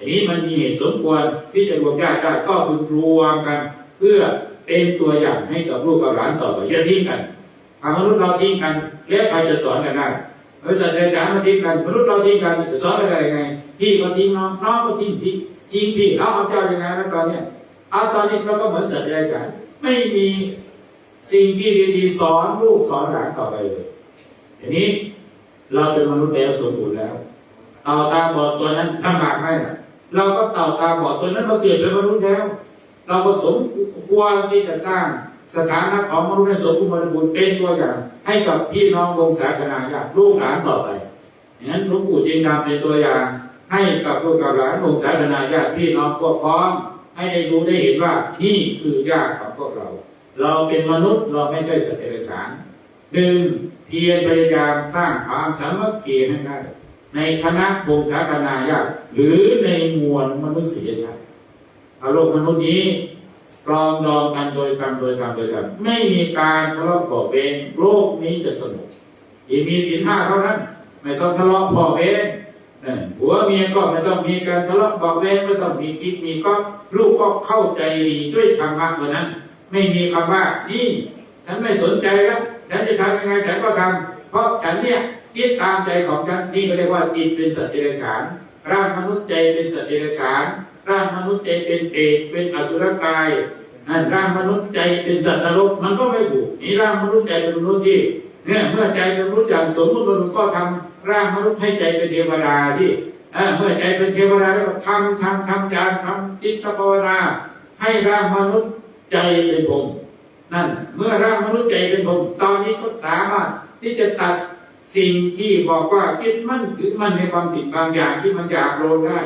ทีนี้มันมีเหตุสมควรที่จะรวมญาติได้ก็คือรวมกัน เพื่อเป็นตัวอย่างให้กับลูกกับหลานต่อไปอย่าทิ้งกันถ้มนุษย์เราทิ้งกันแล้วใครจะสอนกันได้บริษัทเดชามาทิ้งกันมนุษย์เราทิ้งกันจะสอนกันได้ยังไงพี่ก็ทิ้งน้องน้องก็ทิ้งพี่ทิ้งพี่เราเอาเจ้ายังไงนะตอนเนี้ยเอาตอนนี้เราก็เหมือนสัตว์เดรัจฉานไม่มีสิ่งที่ดีๆสอนลูกสอนหลานต่อไปเลยทีนี้เราเป็นมนุษย์แล้วสมบูรณ์แล้วเต่าตาบอดตัวนั้นลำบากไหมล่ะ เราก็เต่าตาบอดตัวนั้นเราเกิดเป็นมนุษย์แล้ว เราก็สมควรที่จะสร้างสถานะของมนุษย์ให้สมบูรณ์บริบูรณ์เป็นตัวอย่าง ให้กับพี่น้องวงศาคณาญาติลูกหลานต่อไปอย่างนั้นหลวงปู่จึงนำเป็นตัวอย่างให้กับลูกกับหลานวงศาคณาญาติพี่น้องพวกพ้องให้ได้รู้ได้เห็นว่านี่คือญาติของพวกเรา เราเป็นมนุษย์เราไม่ใช่สัตว์เดรัจฉานหนึ่งเพียรพยายามสร้างความสามัคคีให้ได้ ในคณะวงศาคณาญาติหรือในมวลมนุษยชาติอารมณ์มนุษย์นี้ปรองดองกันโดยกรรมโดยกรรมโดยกรรมไม่มีการทะเลาะเบาเบงโลกนี้จะสงบที่มีศีลห้าเท่านั้น ไม่ต้องทะเลาะเบาเบงเออผัวเมียก็ไม่ต้องมีการทะเลาะเบาเบงไม่ต้องมีกิ๊กมีก็ลูกก็เข้าใจดีด้วยธรรมะเท่านั้น ไม่มีคำว่านี่ฉันไม่สนใจแล้วฉันจะทำยังไงฉันก็ทำเพราะฉันเนี่ย คิดตามใจของฉันนี่ก็เรียกว่าจิตเป็นสัตว์เดรัจฉานร่างมนุษย์ใจเป็นสัตว์เดรัจฉานร่างมนุษย์ใจเป็นเปรตเป็นอสุรกายนั่นร่างมนุษย์ใจเป็นสัตว์นรกมันก็ไม่ถูกนี่ร่างมนุษย์ใจเป็นมนุษย์ที่เนี่ยเมื่อใจเป็นมนุษย์อย่างสมมติมนุษย์ก็ทำร่างมนุษย์ให้ใจเป็นเทวดาที่เมื่อใจเป็นเทวดาแล้วก็ทำทำทำยานทำจิตภาวนาให้ร่างมนุษย์ใจเป็นผมนั่นเมื่อร่างมนุษย์ใจเป็นผมตอนนี้เขาสามารถที่จะตัด สิ่งที่บอกว่าคิดมั่นถือมั่นในความผิดบางอย่างที่มันอยากโลนได้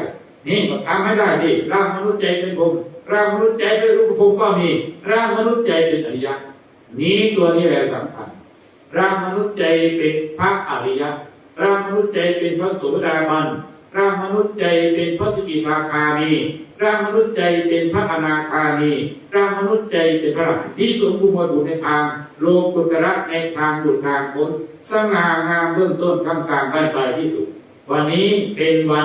นี่ก็ทำให้ได้สิร่างมนุษย์ใจเป็นผมร่างมนุษย์ใจเป็นรูปภพก็มีร่างมนุษย์ใจเป็นอริยะนี้ตัวนี้แหละสำคัญร่างมนุษย์ใจเป็นพระอริยะร่างมนุษย์ใจเป็นพระโสดาบัน ร่างมนุษย์ใจเป็นพระสกิทาคามีร่างมนุษย์ใจเป็นพระอนาคามีร่างมนุษย์ใจเป็นพระอรหันต์ที่สมบูรณ์บริในทาง โลกุตระในทางบุตรทางพ้นสง่างามเบื้องต้นทำกลางไปไปลายที่สุด วันนี้เป็นวัน